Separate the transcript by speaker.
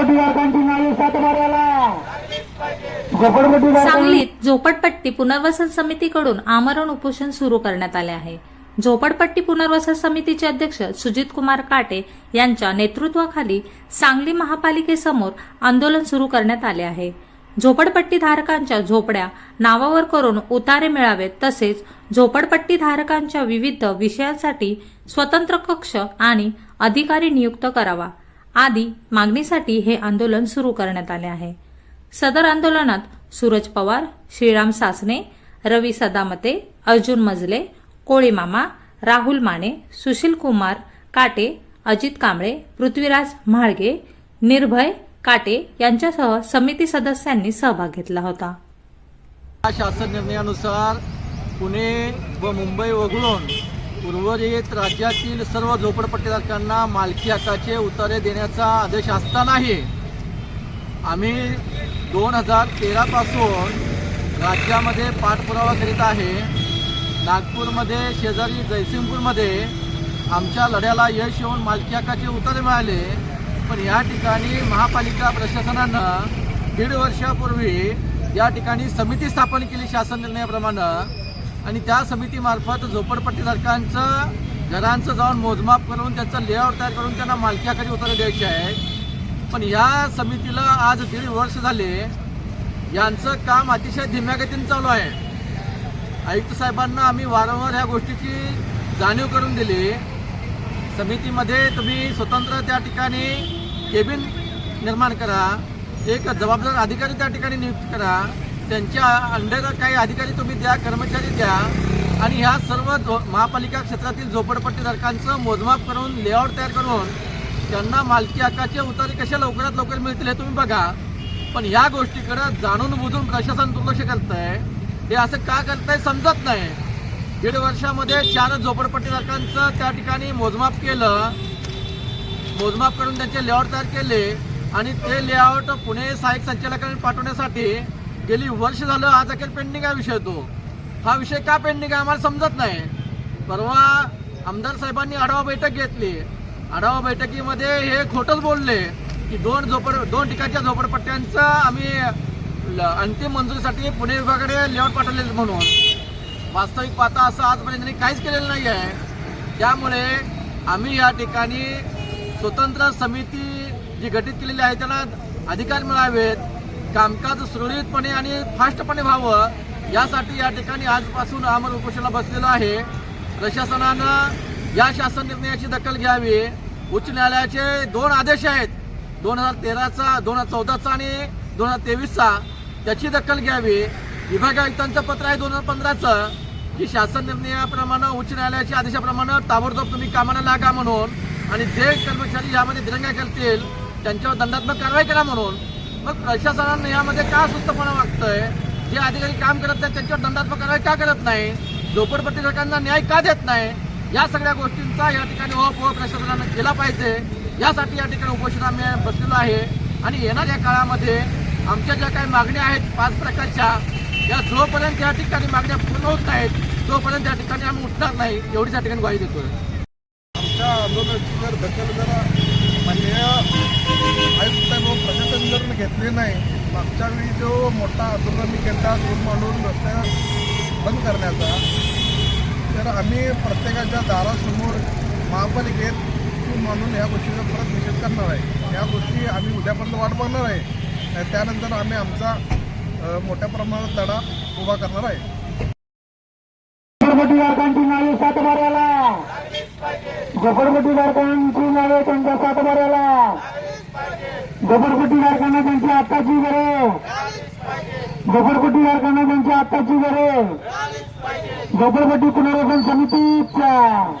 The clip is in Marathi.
Speaker 1: झोपडपट्टीधारकांची नावे सातबाऱ्याला
Speaker 2: सांगलीत झोपडपट्टी पुनर्वसन समितीकडून आमरण उपोषण सुरू करण्यात आले आहे. झोपडपट्टी पुनर्वसन समितीचे अध्यक्ष सुजित कुमार काटे यांच्या नेतृत्वाखाली सांगली महापालिकेसमोर आंदोलन सुरू करण्यात आले आहे. झोपडपट्टी धारकांच्या झोपड्या नावावर करून उतारे मिळावेत तसेच झोपडपट्टी धारकांच्या विविध विषयांसाठी स्वतंत्र कक्ष आणि अधिकारी नियुक्त करावा. आदी मागणीसाठी हे आंदोलन सुरू करण्यात आले आहे. सदर आंदोलनात सूरज पवार श्रीराम सासने रवी सदामते अर्जुन मजले कोळीमामा राहुल माने सुशील कुमार काटे अजित कांबळे पृथ्वीराज म्हाळगे निर्भय काटे यांच्यासह समिती सदस्यांनी सहभाग घेतला होता.
Speaker 3: शासन निर्णयानुसार पुणे व मुंबई वगळून उर्वरित राज्यातील सर्व झोपडपट्टीधारकांना मालकी हक्काचे उतारे देण्याचा आदेश असतानाही आम्ही दोन हजार तेरापासून राज्यामध्ये पाठपुरावा करीत आहे. नागपूरमध्ये शेजारी जयसिंगपूरमध्ये आमच्या लढ्याला यश येऊन मालकी हक्काचे उतारे मिळाले. पण या ठिकाणी महापालिका प्रशासनानं दीड वर्षापूर्वी या ठिकाणी समिती स्थापन केली शासन निर्णयाप्रमाणे. आणि त्या समितीमार्फत झोपडपट्टीधारकांचं घरांचं जाऊन मोजमाप करून त्याचं लेआउट तयार करून त्यांना मालकी हक्काची द्यायचे द्यायची आहे. पण या समितीला आज दीड वर्ष झाले यांचं काम अतिशय धीम्या गतीने चालू आहे. आयुक्त साहेबांना आम्ही वारंवार ह्या गोष्टीची जाणीव करून दिली. समितीमध्ये तुम्ही स्वतंत्र त्या ठिकाणी केबिन निर्माण करा एक जबाबदार अधिकारी त्या ठिकाणी नियुक्त करा. त्यांच्या अंडर काही अधिकारी तुम्ही द्या कर्मचारी द्या. आणि ह्या सर्व महापालिका क्षेत्रातील झोपडपट्टीधारकांचं मोजमाप करून लेआउट तयार करून त्यांना मालकी हक्काचे उतारे कशा लवकरात लवकर मिळतील हे तुम्ही बघा. पण ह्या गोष्टीकडं जाणून बुजून प्रशासन दुर्लक्ष करतंय. हे असं का करतंय समजत नाही. दीड वर्षामध्ये चार झोपडपट्टीधारकांचं त्या ठिकाणी मोजमाप केलं. मोजमाप करून त्यांचे लेआउट तयार केले. आणि ते लेआउट पुणे सहाय्यक संचालकांनी पाठवण्यासाठी गेली वर्ष झालं आज अखेर पेंडिंग हा विषय तो. हा विषय का पेंडिंग आहे आम्हाला समजत नाही. परवा आमदार साहेबांनी आढावा बैठक घेतली. आढावा बैठकीमध्ये हे खोटंच बोलले की दोन झोपड दोन ठिकाणच्या झोपडपट्ट्यांचं आम्ही ल- अंतिम मंजुरीसाठी पुणे विभागाकडे लेआउट पाठवले म्हणून. वास्तविक पाहता असं आजपर्यंत त्यांनी काहीच केलेलं नाही आहे त्यामुळे आम्ही या ठिकाणी स्वतंत्र समिती जी गठीत केलेली आहे त्यांना अधिकार मिळावेत. कामकाज सुरळीतपणे आणि फास्टपणे व्हावं यासाठी या ठिकाणी आजपासून आमर उपोषणाला बसलेलं आहे. प्रशासनानं या शासन निर्णयाची दखल घ्यावी. उच्च न्यायालयाचे दोन आदेश आहेत. दोन हजार तेराचा दोन हजार चौदाचा आणि दोन हजार तेवीसचा. त्याची दखल घ्यावी. विभाग आयुक्तांचं पत्र आहे दोन हजार पंधराचं. की शासन निर्णयाप्रमाणे उच्च न्यायालयाच्या आदेशाप्रमाणे ताबडतोब तुम्ही कामाला लागा म्हणून आणि जे कर्मचारी यामध्ये दिरंगा करतील त्यांच्यावर दंडात्मक कारवाई करा म्हणून मग प्रशासनानं यामध्ये का सुस्तपणा वागतंय जे अधिकारी काम करत नाहीत त्यांच्यावर दंडात्मक कारवाई का करत नाही? झोपडपट्टी लोकांना न्याय का देत नाही? या सगळ्या गोष्टींचा या ठिकाणी ओप प्रशासनानं केला पाहिजे. यासाठी या ठिकाणी उपोषण आम्ही बसलेलो आहे. आणि येणाऱ्या काळामध्ये आमच्या ज्या काही मागण्या आहेत पाच प्रकारच्या या जोपर्यंत या ठिकाणी मागण्या पूर्ण होत नाहीत तोपर्यंत या ठिकाणी आम्ही उठणार नाही. एवढीच या ठिकाणी ग्वाही देतोय.
Speaker 4: आमच्या आंदोलनाची जर दखल जरा माननीय आयुक्त साहेब व प्रशासन जर नाही. मागच्या वेळी जो मोठा आंदोलन मी केला दोन मांडून रस्त्या बंद करण्याचा तर आम्ही प्रत्येकाच्या दारासमोर महापालिकेत तू मांडून या गोष्टीचा परत निषेध करणार आहे. या गोष्टी आम्ही उद्यापर्यंत वाट बघणार आहे. त्यानंतर आम्ही आमचा मोठ्या प्रमाणात लढा उभा करणार आहे.
Speaker 1: झोपडपट्टीधारकांची नावे सातबाऱ्याला. झोपडपट्टीधारकांची नावे त्यांच्या सातबाऱ्याला. झोपडपट्टीधारकांना त्यांची आत्ताची गरज झोपडपट्टीधारकांना त्यांची आत्ताची गरज झोपडपट्टी पुनर्वसन समितीच्या